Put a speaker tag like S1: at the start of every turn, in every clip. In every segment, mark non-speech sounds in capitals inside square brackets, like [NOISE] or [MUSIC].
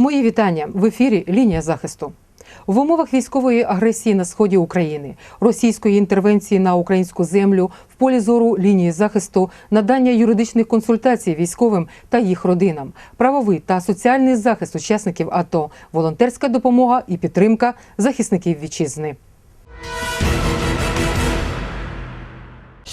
S1: Мої вітання в ефірі Лінія захисту. В умовах військової агресії на сході України, російської інтервенції на українську землю, в полі зору лінії захисту, надання юридичних консультацій військовим та їх родинам, правовий та соціальний захист учасників АТО, волонтерська допомога і підтримка захисників вітчизни.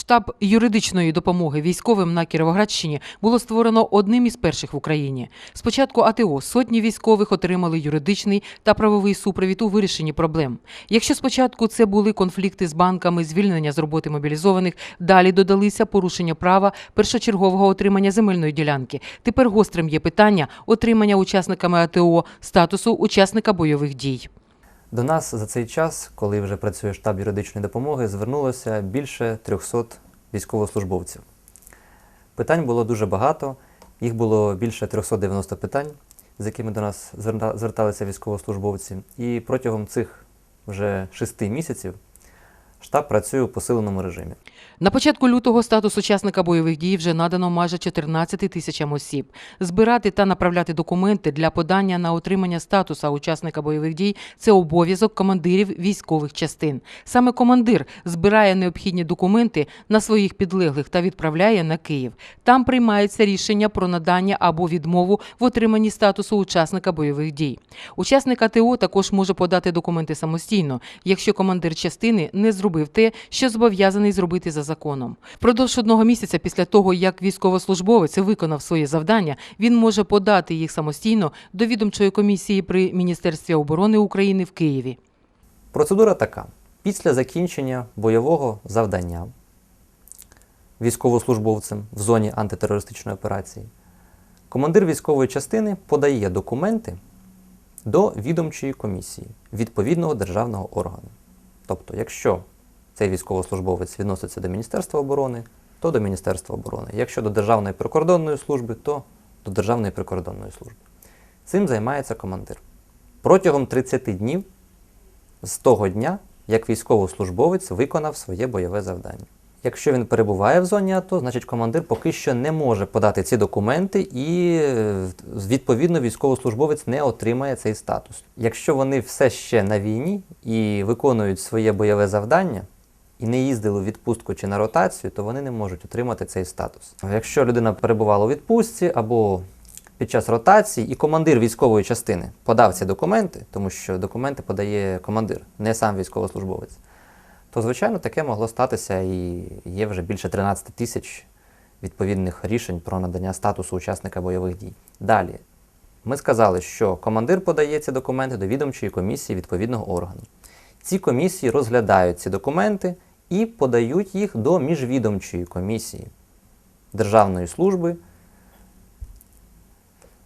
S1: Штаб юридичної допомоги військовим на Кіровоградщині було створено одним із перших в Україні. Спочатку АТО сотні військових отримали юридичний та правовий супровід у вирішенні проблем. Якщо спочатку це були конфлікти з банками, звільнення з роботи мобілізованих, далі додалися порушення права першочергового отримання земельної ділянки. Тепер гострим є питання отримання учасниками АТО статусу учасника бойових дій.
S2: До нас за цей час, коли вже працює штаб юридичної допомоги, звернулося більше 300 військовослужбовців. Питань було дуже багато, їх було більше 390 питань, з якими до нас зверта- зверталися військовослужбовці. І протягом цих вже шести місяців штаб працює у посиленому режимі.
S1: На початку лютого статус учасника бойових дій вже надано майже 14 тисячам осіб. Збирати та направляти документи для подання на отримання статуса учасника бойових дій це обов'язок командирів військових частин. Саме командир збирає необхідні документи на своїх підлеглих та відправляє на Київ. Там приймається рішення про надання або відмову в отриманні статусу учасника бойових дій. Учасник АТО також може подати документи самостійно, якщо командир частини не зробив те, що зобов'язаний зробити за законом. Впродовж одного місяця після того, як військовослужбовець виконав своє завдання, він може подати їх самостійно до відомчої комісії при Міністерстві оборони України в Києві.
S2: Процедура така: після закінчення бойового завдання військовослужбовцем в зоні антитерористичної операції, командир військової частини подає документи до відомчої комісії відповідного державного органу. Тобто, якщо цей військовослужбовець відноситься до Міністерства оборони, то до Міністерства оборони. Якщо до Державної прикордонної служби, то до Державної прикордонної служби. Цим займається командир. Протягом 30 днів з того дня, як військовослужбовець виконав своє бойове завдання. Якщо він перебуває в зоні АТО, значить командир поки що не може подати ці документи і е, відповідно військовослужбовець не отримає цей статус. Якщо вони все ще на війні і виконують своє бойове завдання і не їздили у відпустку чи на ротацію, то вони не можуть отримати цей статус. Якщо людина перебувала у відпустці або під час ротації і командир військової частини подав ці документи, тому що документи подає командир, не сам військовослужбовець, то звичайно таке могло статися і є вже більше 13 тисяч відповідних рішень про надання статусу учасника бойових дій. Далі. Ми сказали, що командир подає ці документи до відомчої комісії відповідного органу. Ці комісії розглядають ці документи і подають їх до міжвідомчої комісії Державної служби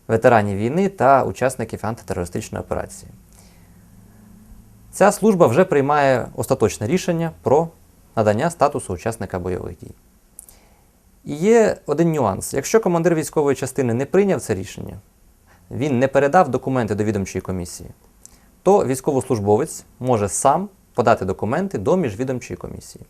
S2: ветеранів війни та учасників антитерористичної операції. Ця служба вже приймає остаточне рішення про надання статусу учасника бойових дій. І є один нюанс. Якщо командир військової частини не прийняв це рішення, він не передав документи до відомчої комісії, то військовослужбовець може сам подати документи до міжвідомчої комісії.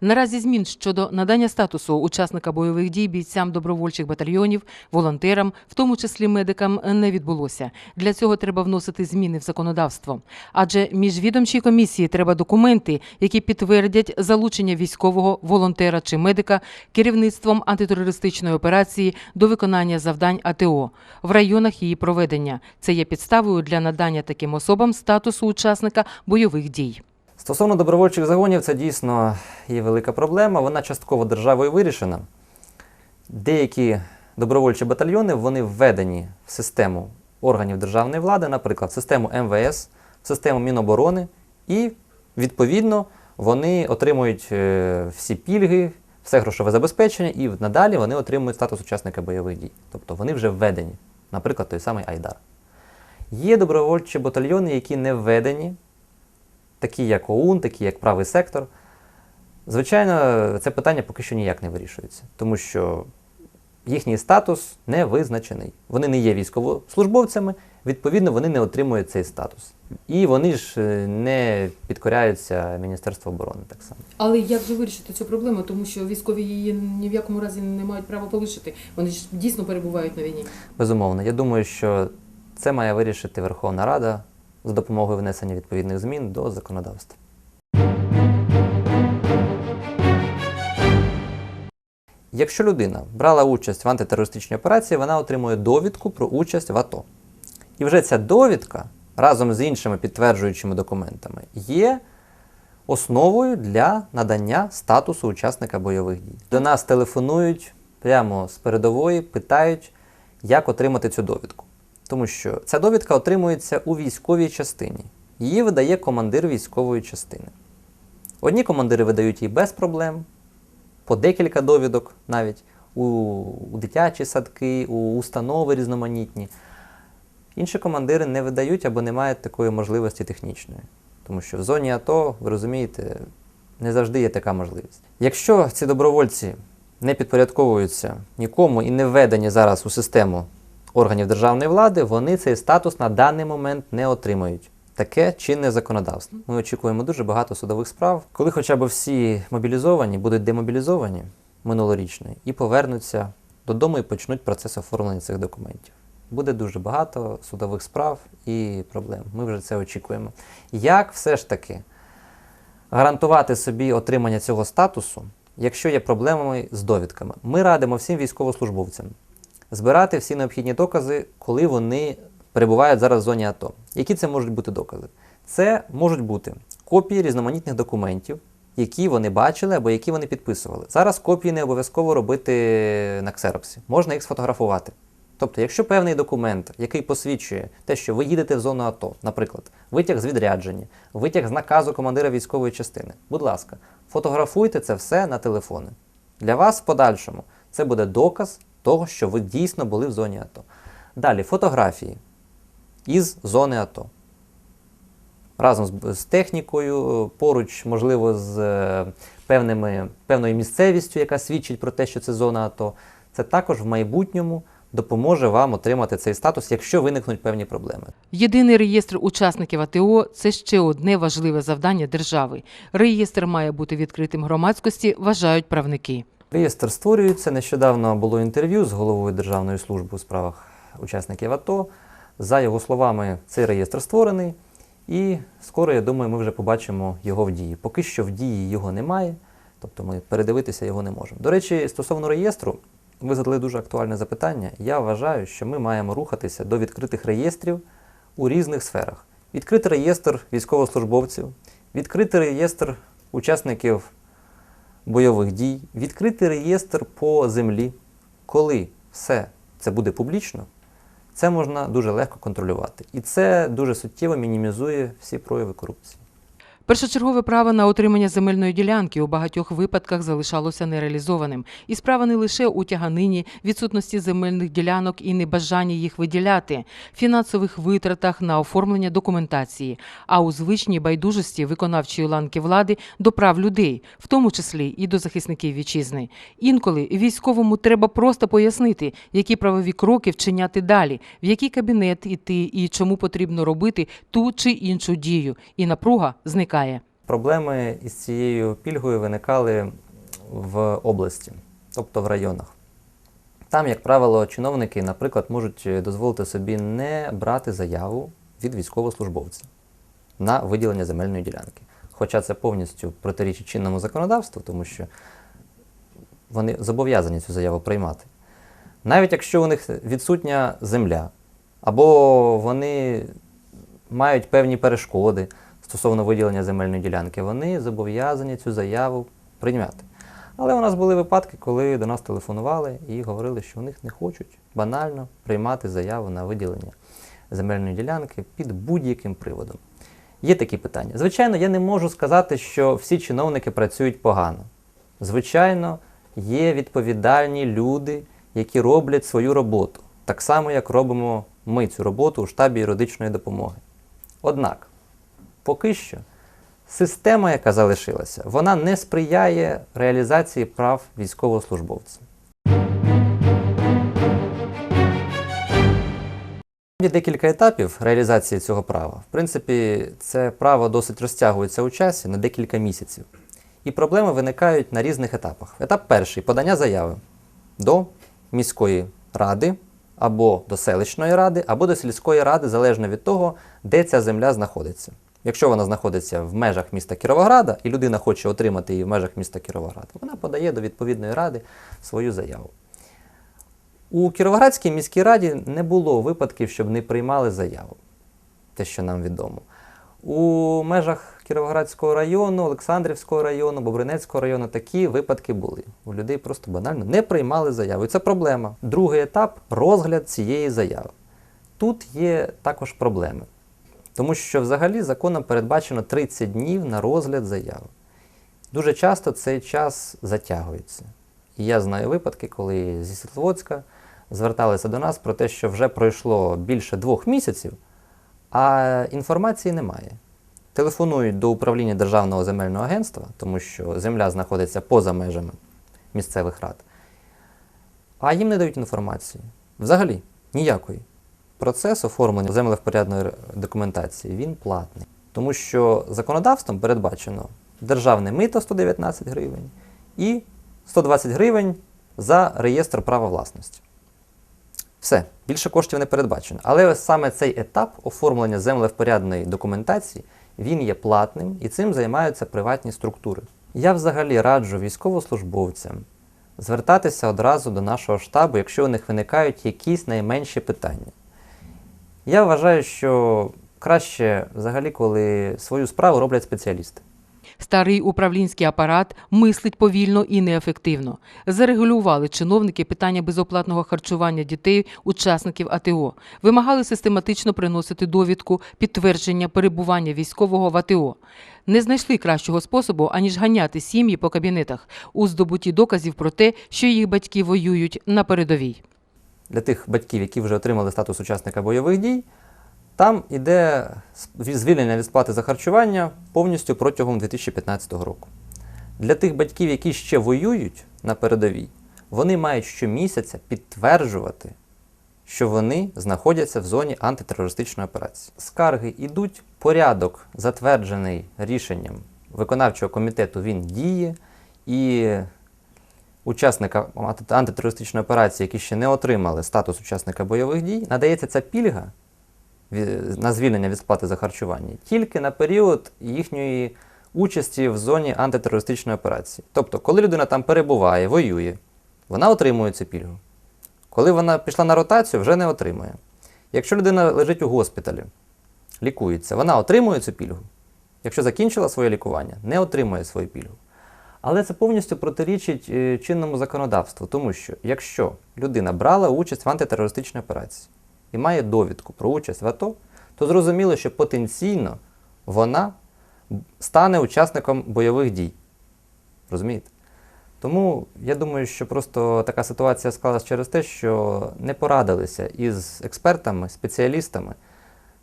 S1: Наразі змін щодо надання статусу учасника бойових дій бійцям добровольчих батальйонів, волонтерам, в тому числі медикам, не відбулося. Для цього треба вносити зміни в законодавство. Адже міжвідомчій комісії треба документи, які підтвердять залучення військового, волонтера чи медика керівництвом антитерористичної операції до виконання завдань АТО в районах її проведення. Це є підставою для надання таким особам статусу учасника бойових дій.
S2: Стосовно добровольчих загонів, це дійсно є велика проблема. Вона частково державою вирішена. Деякі добровольчі батальйони вони введені в систему органів державної влади, наприклад, в систему МВС, в систему Міноборони, і відповідно вони отримують е, всі пільги, все грошове забезпечення, і надалі вони отримують статус учасника бойових дій. Тобто вони вже введені, наприклад, той самий Айдар. Є добровольчі батальйони, які не введені, такі як ОУН, такі як правий сектор. Звичайно, це питання поки що ніяк не вирішується, тому що їхній статус не визначений. Вони не є військовослужбовцями, відповідно, вони не отримують цей статус. І вони ж е, не підкоряються Міністерству оборони так само.
S3: Але як же вирішити цю проблему? Тому що військові її ні в якому разі не мають права полишити. Вони ж дійсно перебувають на війні.
S2: Безумовно, я думаю, що Це має вирішити Верховна Рада з допомогою внесення відповідних змін до законодавства. Якщо людина брала участь в антитерористичній операції, вона отримує довідку про участь в АТО. І вже ця довідка разом з іншими підтверджуючими документами є основою для надання статусу учасника бойових дій. До нас телефонують прямо з передової, питають, як отримати цю довідку. Тому що ця довідка отримується у військовій частині. Її видає командир військової частини. Одні командири видають її без проблем, по декілька довідок навіть у, у дитячі садки, у установи різноманітні. Інші командири не видають або не мають такої можливості технічної. Тому що в зоні АТО, ви розумієте, не завжди є така можливість. Якщо ці добровольці не підпорядковуються нікому і не введені зараз у систему органів державної влади, вони цей статус на даний момент не отримають. Таке чинне законодавство. Ми очікуємо дуже багато судових справ, коли хоча б всі мобілізовані будуть демобілізовані минулорічно і повернуться додому і почнуть процес оформлення цих документів. Буде дуже багато судових справ і проблем. Ми вже це очікуємо. Як все ж таки гарантувати собі отримання цього статусу, якщо є проблемами з довідками? Ми радимо всім військовослужбовцям збирати всі необхідні докази, коли вони перебувають зараз в зоні АТО. Які це можуть бути докази? Це можуть бути копії різноманітних документів, які вони бачили або які вони підписували. Зараз копії не обов'язково робити на ксероксі, можна їх сфотографувати. Тобто, якщо певний документ, який посвідчує те, що ви їдете в зону АТО, наприклад, витяг з відрядження, витяг з наказу командира військової частини, будь ласка, фотографуйте це все на телефони. Для вас в подальшому це буде доказ того, що ви дійсно були в зоні АТО. Далі фотографії із зони АТО. Разом з, з технікою, поруч, можливо, з е, певними, певною місцевістю, яка свідчить про те, що це зона АТО. Це також в майбутньому допоможе вам отримати цей статус, якщо виникнуть певні проблеми.
S1: Єдиний реєстр учасників АТО це ще одне важливе завдання держави. Реєстр має бути відкритим громадськості, вважають правники.
S2: Реєстр створюється. Нещодавно було інтерв'ю з головою Державної служби у справах учасників АТО. За його словами, цей реєстр створений, і скоро, я думаю, ми вже побачимо його в дії. Поки що в дії його немає, тобто ми передивитися його не можемо. До речі, стосовно реєстру, ви задали дуже актуальне запитання. Я вважаю, що ми маємо рухатися до відкритих реєстрів у різних сферах. Відкрити реєстр військовослужбовців, відкрити реєстр учасників бойових дій, відкрити реєстр по землі. Коли все це буде публічно, це можна дуже легко контролювати. І це дуже суттєво мінімізує всі прояви корупції.
S1: Першочергове право на отримання земельної ділянки у багатьох випадках залишалося нереалізованим. І справа не лише у тяганині, відсутності земельних ділянок і небажанні їх виділяти, фінансових витратах на оформлення документації, а у звичній байдужості виконавчої ланки влади до прав людей, в тому числі і до захисників вітчизни. Інколи військовому треба просто пояснити, які правові кроки вчиняти далі, в який кабінет іти і чому потрібно робити ту чи іншу дію. І напруга зникає.
S2: Проблеми із цією пільгою виникали в області, тобто в районах. Там, як правило, чиновники, наприклад, можуть дозволити собі не брати заяву від військовослужбовця на виділення земельної ділянки. Хоча це повністю протирічить чинному законодавству, тому що вони зобов'язані цю заяву приймати. Навіть якщо у них відсутня земля, або вони мають певні перешкоди стосовно виділення земельної ділянки, вони зобов'язані цю заяву прийняти. Але у нас були випадки, коли до нас телефонували і говорили, що у них не хочуть банально приймати заяву на виділення земельної ділянки під будь-яким приводом. Є такі питання. Звичайно, я не можу сказати, що всі чиновники працюють погано. Звичайно, є відповідальні люди, які роблять свою роботу, так само, як робимо ми цю роботу у штабі юридичної допомоги. Однак, поки що система, яка залишилася, вона не сприяє реалізації прав військовослужбовців. Є декілька етапів реалізації цього права. В принципі, це право досить розтягується у часі на декілька місяців. І проблеми виникають на різних етапах. Етап перший подання заяви до міської ради або до селищної ради, або до сільської ради, залежно від того, де ця земля знаходиться. Якщо вона знаходиться в межах міста Кіровограда і людина хоче отримати її в межах міста Кіровограда, вона подає до відповідної ради свою заяву. У Кіровоградській міській раді не було випадків, щоб не приймали заяву, те, що нам відомо. У межах Кіровоградського району, Олександрівського району, Бобринецького району такі випадки були. У людей просто банально не приймали заяву. І це проблема. Другий етап розгляд цієї заяви. Тут є також проблеми. Тому що взагалі законом передбачено 30 днів на розгляд заяви. Дуже часто цей час затягується. І я знаю випадки, коли зі Світловодська зверталися до нас про те, що вже пройшло більше двох місяців, а інформації немає. Телефонують до управління Державного земельного агентства, тому що земля знаходиться поза межами місцевих рад, а їм не дають інформації. Взагалі, ніякої. Процес оформлення землевпорядної документації він платний. Тому що законодавством передбачено державне мито 119 гривень і 120 гривень за реєстр права власності. Все, більше коштів не передбачено. Але саме цей етап оформлення землевпорядної документації він є платним і цим займаються приватні структури. Я взагалі раджу військовослужбовцям звертатися одразу до нашого штабу, якщо у них виникають якісь найменші питання. Я вважаю, що краще взагалі, коли свою справу роблять спеціалісти.
S1: Старий управлінський апарат мислить повільно і неефективно. Зарегулювали чиновники питання безоплатного харчування дітей, учасників АТО. Вимагали систематично приносити довідку підтвердження перебування військового в АТО. Не знайшли кращого способу, аніж ганяти сім'ї по кабінетах у здобутті доказів про те, що їх батьки воюють на передовій.
S2: Для тих батьків, які вже отримали статус учасника бойових дій, там іде звільнення від сплати за харчування повністю протягом 2015 року. Для тих батьків, які ще воюють на передовій, вони мають щомісяця підтверджувати, що вони знаходяться в зоні антитерористичної операції. Скарги йдуть, порядок, затверджений рішенням виконавчого комітету, він діє, і учасника антитерористичної операції, які ще не отримали статус учасника бойових дій, надається ця пільга на звільнення від сплати за харчування тільки на період їхньої участі в зоні антитерористичної операції. Тобто, коли людина там перебуває, воює, вона отримує цю пільгу. Коли вона пішла на ротацію, вже не отримує. Якщо людина лежить у госпіталі, лікується, вона отримує цю пільгу. Якщо закінчила своє лікування, не отримує свою пільгу. Але це повністю протирічить е, чинному законодавству, тому що якщо людина брала участь в антитерористичній операції і має довідку про участь в АТО, то зрозуміло, що потенційно вона стане учасником бойових дій. Розумієте? Тому я думаю, що просто така ситуація склалась через те, що не порадилися із експертами, спеціалістами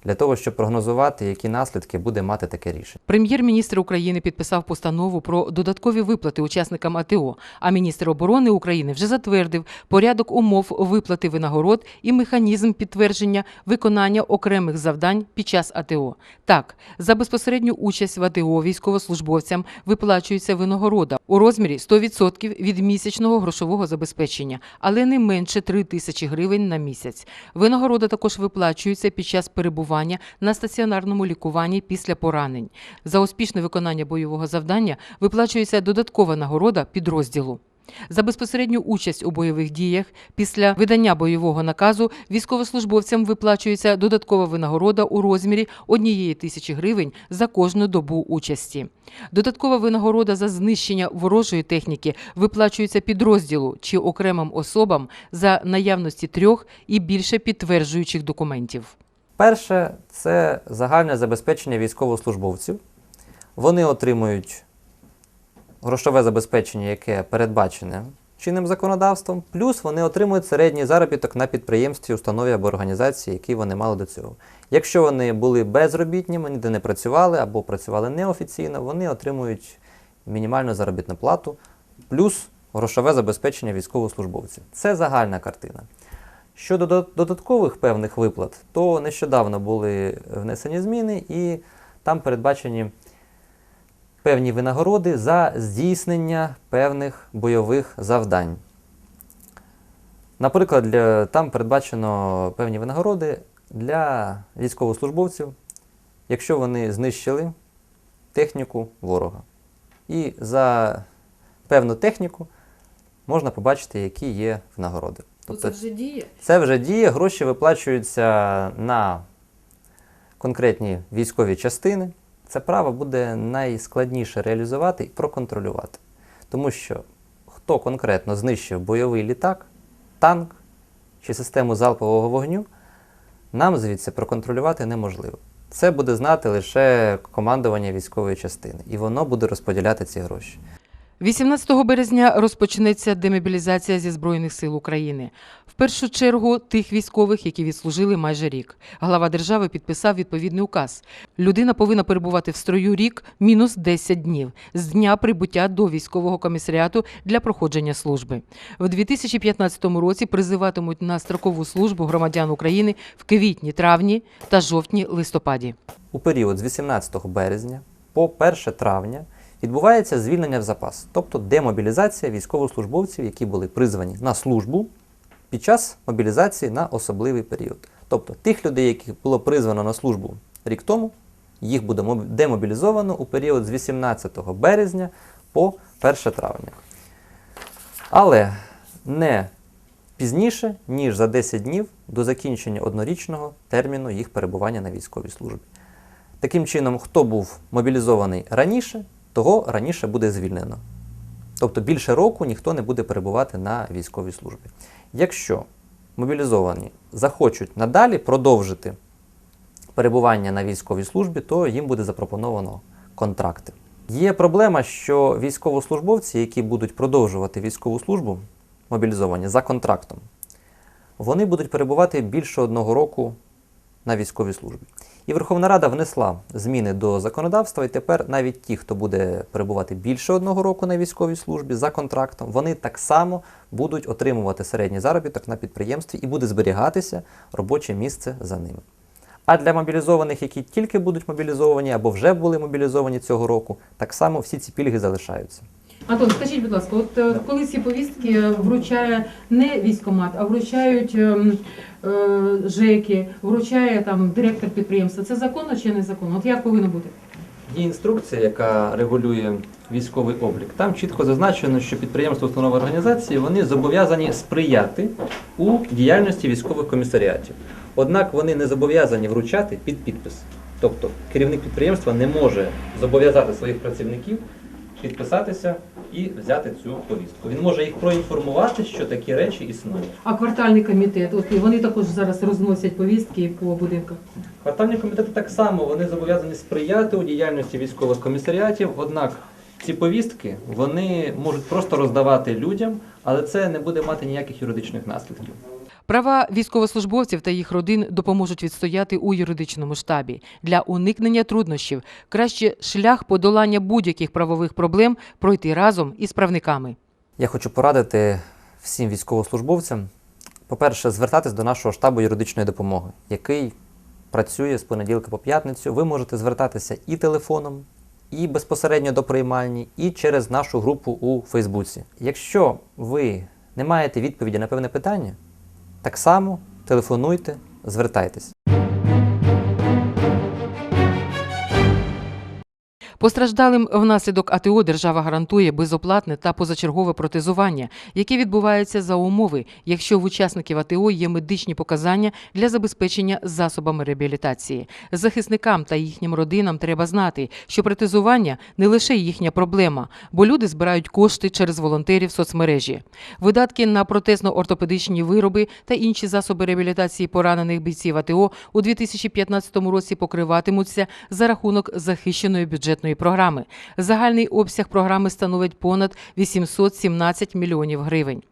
S2: для того, щоб прогнозувати, які наслідки буде мати таке рішення.
S1: Прем'єр-міністр України підписав постанову про додаткові виплати учасникам АТО, а міністр оборони України вже затвердив порядок умов виплати винагород і механізм підтвердження виконання окремих завдань під час АТО. Так, за безпосередню участь в АТО військовослужбовцям виплачується винагорода у розмірі 100% від місячного грошового забезпечення, але не менше 3 тисячі гривень на місяць. Винагорода також виплачується під час перебування на стаціонарному лікуванні після поранень. За успішне виконання бойового завдання виплачується додаткова нагорода підрозділу. За безпосередню участь у бойових діях після видання бойового наказу військовослужбовцям виплачується додаткова винагорода у розмірі однієї тисячі гривень за кожну добу участі. Додаткова винагорода за знищення ворожої техніки виплачується підрозділу чи окремим особам за наявності трьох і більше підтверджуючих документів.
S2: Перше це загальне забезпечення військовослужбовців. Вони отримують грошове забезпечення, яке передбачене чинним законодавством, плюс вони отримують середній заробіток на підприємстві, установі або організації, які вони мали до цього. Якщо вони були безробітніми, ніде не працювали або працювали неофіційно, вони отримують мінімальну заробітну плату, плюс грошове забезпечення військовослужбовців. Це загальна картина. Щодо додаткових певних виплат, то нещодавно були внесені зміни, і там передбачені певні винагороди за здійснення певних бойових завдань. Наприклад, для, там передбачено певні винагороди для військовослужбовців, якщо вони знищили техніку ворога. І за певну техніку можна побачити, які є винагороди.
S3: То
S2: Тобто
S3: це вже діє.
S2: це вже діє, гроші виплачуються на конкретні військові частини. Це право буде найскладніше реалізувати і проконтролювати. Тому що хто конкретно знищив бойовий літак, танк чи систему залпового вогню, нам звідси проконтролювати неможливо. Це буде знати лише командування військової частини, і воно буде розподіляти ці гроші.
S1: 18 березня розпочнеться демобілізація зі Збройних сил України. В першу чергу тих військових, які відслужили майже рік. Глава держави підписав відповідний указ. Людина повинна перебувати в строю рік мінус 10 днів з дня прибуття до військового комісаріату для проходження служби. В 2015 році призиватимуть на строкову службу громадян України в квітні, травні та жовтні листопаді.
S2: У період з 18 березня по 1 травня відбувається звільнення в запас, тобто демобілізація військовослужбовців, які були призвані на службу під час мобілізації на особливий період. Тобто тих людей, яких було призвано на службу рік тому, їх буде демобілізовано у період з 18 березня по 1 травня. Але не пізніше, ніж за 10 днів до закінчення однорічного терміну їх перебування на військовій службі. Таким чином, хто був мобілізований раніше, того раніше буде звільнено. Тобто більше року ніхто не буде перебувати на військовій службі. Якщо мобілізовані захочуть надалі продовжити перебування на військовій службі, то їм буде запропоновано контракти. Є проблема, що військовослужбовці, які будуть продовжувати військову службу, мобілізовані за контрактом, вони будуть перебувати більше одного року на військовій службі. І Верховна Рада внесла зміни до законодавства, і тепер навіть ті, хто буде перебувати більше одного року на військовій службі за контрактом, вони так само будуть отримувати середній заробіток на підприємстві і буде зберігатися робоче місце за ними. А для мобілізованих, які тільки будуть мобілізовані або вже були мобілізовані цього року, так само всі ці пільги залишаються.
S3: Антон, скажіть, будь ласка, от е, коли ці повістки е, вручає не військомат, а вручають ем, е, ЖЕКи, вручає там директор підприємства, це законно чи незаконно? От як повинно бути?
S2: Є інструкція, яка регулює військовий облік. Там чітко зазначено, що підприємства, установи організації вони зобов'язані сприяти у діяльності військових комісаріатів. Однак вони не зобов'язані вручати під підпис. Тобто керівник підприємства не може зобов'язати своїх працівників підписатися і взяти цю повістку. Він може їх проінформувати, що такі речі існують.
S3: А квартальний комітет, от вони також зараз розносять повістки по будинках.
S2: Квартальні комітети так само вони зобов'язані сприяти у діяльності військових комісаріатів. Однак ці повістки вони можуть просто роздавати людям, але це не буде мати ніяких юридичних наслідків.
S1: Права військовослужбовців та їх родин допоможуть відстояти у юридичному штабі. Для уникнення труднощів краще шлях подолання будь-яких правових проблем пройти разом із правниками.
S2: Я хочу порадити всім військовослужбовцям, по-перше, звертатись до нашого штабу юридичної допомоги, який працює з понеділка по п'ятницю. Ви можете звертатися і телефоном, і безпосередньо до приймальні, і через нашу групу у Фейсбуці. Якщо ви не маєте відповіді на певне питання, так само телефонуйте, звертайтесь.
S1: Постраждалим внаслідок АТО держава гарантує безоплатне та позачергове протезування, яке відбувається за умови, якщо в учасників АТО є медичні показання для забезпечення засобами реабілітації. Захисникам та їхнім родинам треба знати, що протезування не лише їхня проблема, бо люди збирають кошти через волонтерів соцмережі. Видатки на протезно-ортопедичні вироби та інші засоби реабілітації поранених бійців АТО у 2015 році покриватимуться за рахунок захищеної бюджетної програми. Загальний обсяг програми становить понад 817 мільйонів гривень.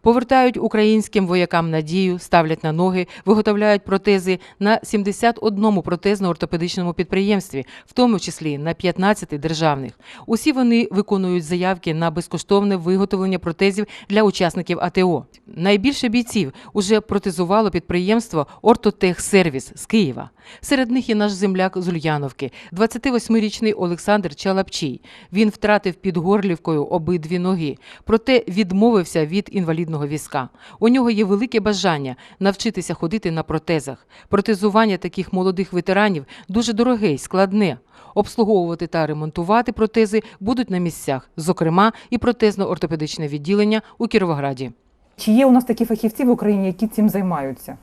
S1: Повертають українським воякам надію, ставлять на ноги, виготовляють протези на 71 протезно-ортопедичному підприємстві, в тому числі на 15 державних. Усі вони виконують заявки на безкоштовне виготовлення протезів для учасників АТО. Найбільше бійців уже протезувало підприємство Ортотехсервіс з Києва. Серед них і наш земляк з Ульяновки, 28-річний Олександр Чалапчій. Він втратив під Горлівкою обидві ноги, проте відмовився від інвалідності інвалідного візка. У нього є велике бажання навчитися ходити на протезах. Протезування таких молодих ветеранів дуже дороге й складне. Обслуговувати та ремонтувати протези будуть на місцях, зокрема і протезно-ортопедичне відділення у Кіровограді.
S4: Чи є у нас такі фахівці в Україні, які цим займаються?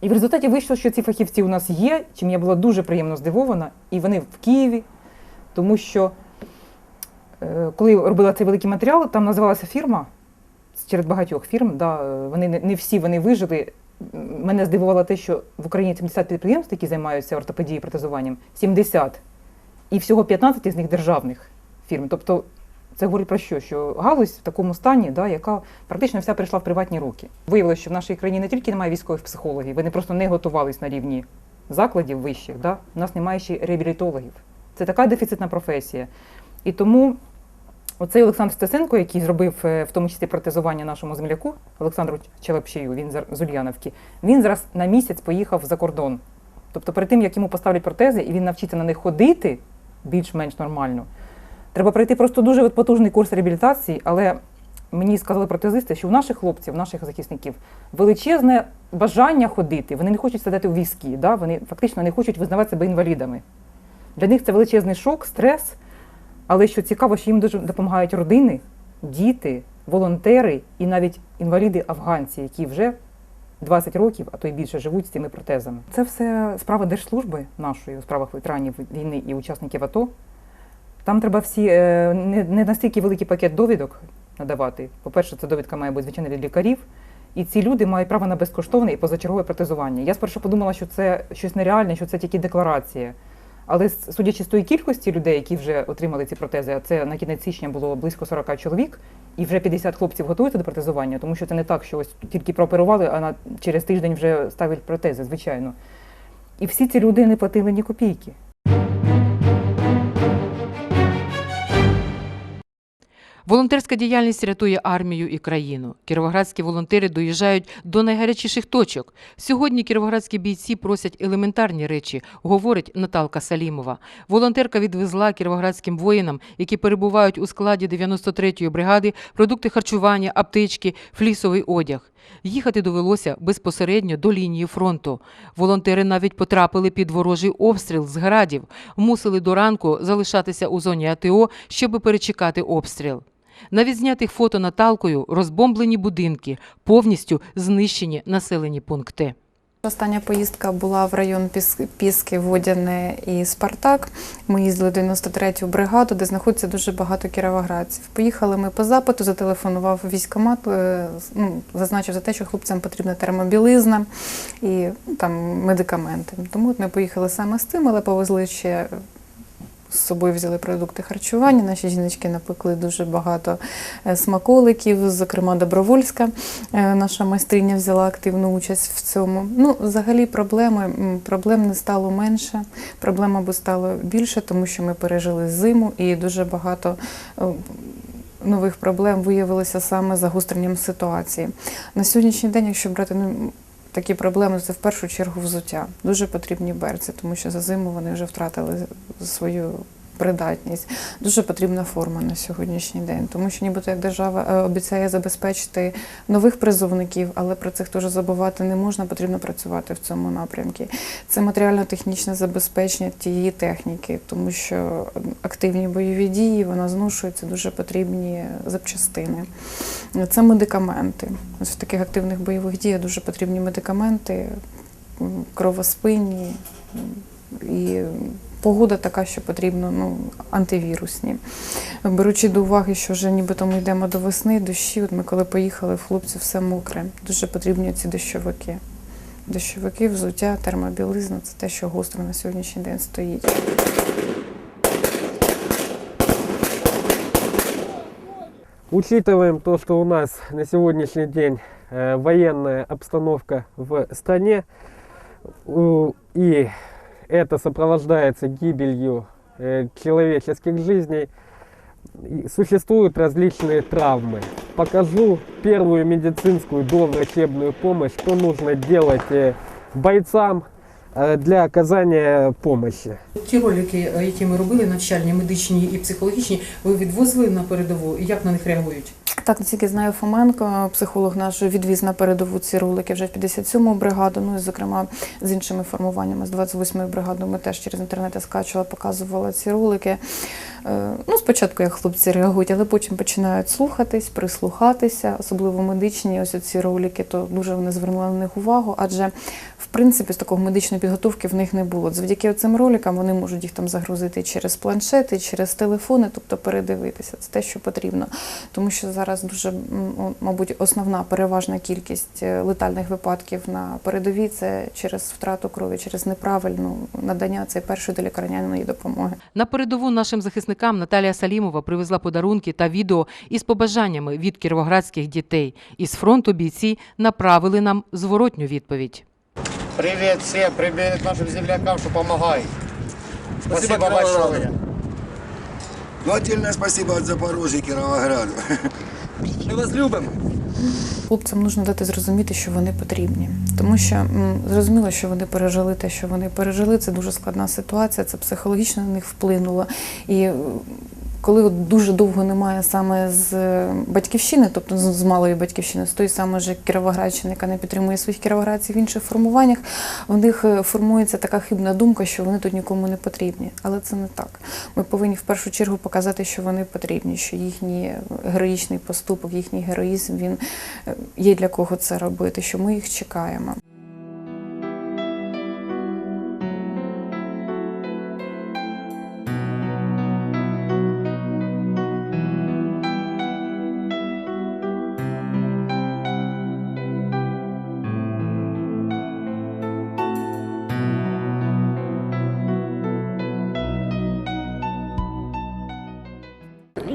S4: І в результаті вийшло, що ці фахівці у нас є, чим я була дуже приємно здивована, і вони в Києві, тому що е, коли робила цей великий матеріал, там називалася фірма серед багатьох фірм. Да, вони не, всі вони вижили. Мене здивувало те, що в Україні 70 підприємств, які займаються ортопедією протезуванням, 70. І всього 15 з них державних фірм. Тобто це говорить про що? Що галузь в такому стані, да, яка практично вся перейшла в приватні руки. Виявилося, що в нашій країні не тільки немає військових психологів, вони просто не готувались на рівні закладів вищих. Да? У нас немає ще реабілітологів. Це така дефіцитна професія. І тому оцей Олександр Стесенко, який зробив е, в тому числі протезування нашому земляку Олександру Челепшію, він з- Ульяновки, він зараз на місяць поїхав за кордон. Тобто перед тим, як йому поставлять протези, і він навчиться на них ходити більш-менш нормально, Треба пройти просто дуже потужний курс реабілітації, але мені сказали протезисти, що у наших хлопців, у наших захисників величезне бажання ходити. Вони не хочуть сидіти у візки, да? вони фактично не хочуть визнавати себе інвалідами. Для них це величезний шок, стрес. Але що цікаво, що їм дуже допомагають родини, діти, волонтери і навіть інваліди-афганці, які вже 20 років, а то й більше живуть з цими протезами. Це все справа держслужби нашої у справах ветеранів війни і учасників АТО. Там треба всі е, не, настільки великий пакет довідок надавати. По-перше, це довідка має бути звичайно від лікарів. І ці люди мають право на безкоштовне і позачергове протезування. Я спершу подумала, що це щось нереальне, що це тільки декларація. Але судячи з тої кількості людей, які вже отримали ці протези, а це на кінець січня було близько 40 чоловік, і вже 50 хлопців готуються до протезування, тому що це не так, що ось тільки прооперували, а на, через тиждень вже ставлять протези, звичайно. І всі ці люди не платили ні копійки.
S1: Волонтерська діяльність рятує армію і країну. Кіровоградські волонтери доїжджають до найгарячіших точок. Сьогодні кіровоградські бійці просять елементарні речі, говорить Наталка Салімова. Волонтерка відвезла кіровоградським воїнам, які перебувають у складі 93-ї бригади, продукти харчування, аптечки, флісовий одяг. Їхати довелося безпосередньо до лінії фронту. Волонтери навіть потрапили під ворожий обстріл з градів, мусили до ранку залишатися у зоні АТО, щоб перечекати обстріл. На відзнятих фото Наталкою розбомблені будинки, повністю знищені населені пункти.
S5: Остання поїздка була в район Піски, Водяне і Спартак. Ми їздили в 93-ю бригаду, де знаходиться дуже багато кіровоградців. Поїхали ми по запиту, зателефонував військкомат, е, ну, зазначив за те, що хлопцям потрібна термобілизна і ну, там медикаменти. Тому ми поїхали саме з цим, але повезли ще. З собою взяли продукти харчування. Наші жіночки напекли дуже багато е, смаколиків, зокрема Добровольська. Е, Наша майстриня взяла активну участь в цьому. Ну, взагалі, проблеми проблем не стало менше, проблем, мабуть, стало більше, тому що ми пережили зиму і дуже багато. е, Нових проблем виявилося саме загостренням ситуації. На сьогоднішній день, якщо брати ну, такі проблеми, це в першу чергу взуття. Дуже потрібні берці, тому що за зиму вони вже втратили свою придатність. Дуже потрібна форма на сьогоднішній день, тому що нібито як держава е, обіцяє забезпечити нових призовників, але про цих теж забувати не можна, потрібно працювати в цьому напрямку. Це матеріально-технічне забезпечення тієї техніки, тому що активні бойові дії, вона зношується, дуже потрібні запчастини. Це медикаменти. В таких активних бойових діях дуже потрібні медикаменти, кровоспинні і погода така, що потрібно ну, антивірусні. Беручи до уваги, що вже нібито ми йдемо до весни, дощі, от ми коли поїхали, в хлопців все мокре. Дуже потрібні ці дощовики. Дощовики, взуття, термобілизна це те, що гостро на сьогоднішній день стоїть.
S6: Учитываем то, что у нас на сегодняшний день э, военная обстановка в стране, и это сопровождается гибелью э, человеческих жизней, и существуют различные травмы. Покажу первую медицинскую доврачебную помощь, что нужно делать э, бойцам э, для оказания помощи.
S3: Ті ролики, е, які ми робили, навчальні, медичні і психологічні, ви відвозили на передову, і як на них реагують?
S5: Так, наскільки знаю Фоменко, психолог наш відвіз на передову ці ролики вже в 57-му бригаду. Ну і зокрема з іншими формуваннями, з 28-ю бригадою ми теж через інтернет скачували, показували ці ролики. Е, Ну, спочатку як хлопці реагують, але потім починають слухатись, прислухатися, особливо медичні ось ці ролики, то дуже вони звернули на них увагу, адже в принципі з такого медичної підготовки в них не було. Завдяки цим роликам вони можуть їх там загрузити через планшети, через телефони, тобто передивитися. Це те, що потрібно. Тому що зараз дуже, мабуть, основна переважна кількість е, летальних випадків на передовій це через втрату крові, через неправильну надання цієї першої долікарняної допомоги.
S1: На передову нашим захисникам Наталія Салімова привезла подарунки та відео із побажаннями від кіровоградських дітей. Із фронту бійці направили нам зворотню відповідь.
S7: Привет всем, привет нашим землякам, что помогают. Спасибо, большое.
S8: Ну, отдельное спасибо от Запорожья, Кировограду. [LAUGHS]
S7: Мы вас любимо.
S5: Хлопцям нужно дати зрозуміти, що вони потрібні, тому що зрозуміло, що вони пережили те, що вони пережили. Це дуже складна ситуація, це психологічно на них вплинуло. І коли дуже довго немає саме з е, батьківщини, тобто з, малої батьківщини, з тої самої ж Кіровоградщини, яка не підтримує своїх кіровоградців в інших формуваннях, в них е, формується така хибна думка, що вони тут нікому не потрібні. Але це не так. Ми повинні в першу чергу показати, що вони потрібні, що їхній героїчний поступок, їхній героїзм він е, є для кого це робити, що ми їх чекаємо.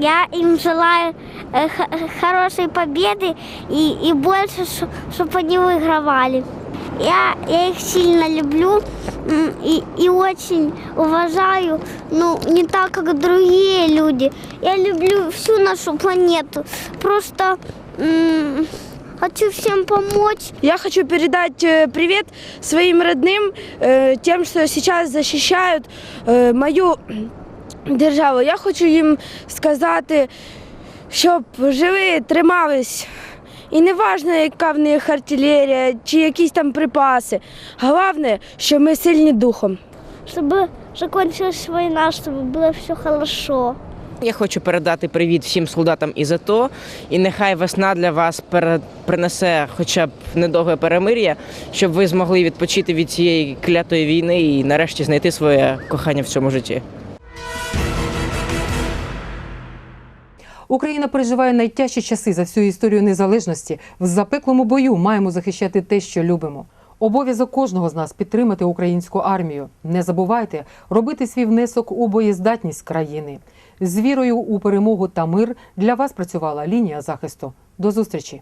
S9: Я им желаю э, х- хорошей победы и, и больше, чтобы они выигрывали. Я, я их сильно люблю м, и, и очень уважаю, ну, не так, как другие люди. Я люблю всю нашу планету. Просто м, хочу всем помочь.
S10: Я хочу передать э, привет своим родным, э, тем, что сейчас защищают э, мою державу. Я хочу їм сказати, щоб жили, тримались. І не важливо, яка в них артилерія чи якісь там припаси. Головне, що ми сильні духом.
S9: Чтобы закончилась война, чтобы было все хорошо.
S11: Я хочу передати привіт всім солдатам із АТО, і нехай весна для вас пере- принесе хоча б недовге перемир'я, щоб ви змогли відпочити від цієї клятої війни і нарешті знайти своє кохання в цьому житті.
S1: Україна переживає найтяжчі часи за всю історію незалежності. В запеклому бою маємо захищати те, що любимо. Обов'язок кожного з нас підтримати українську армію. Не забувайте робити свій внесок у боєздатність країни. З вірою у перемогу та мир для вас працювала лінія захисту. До зустрічі!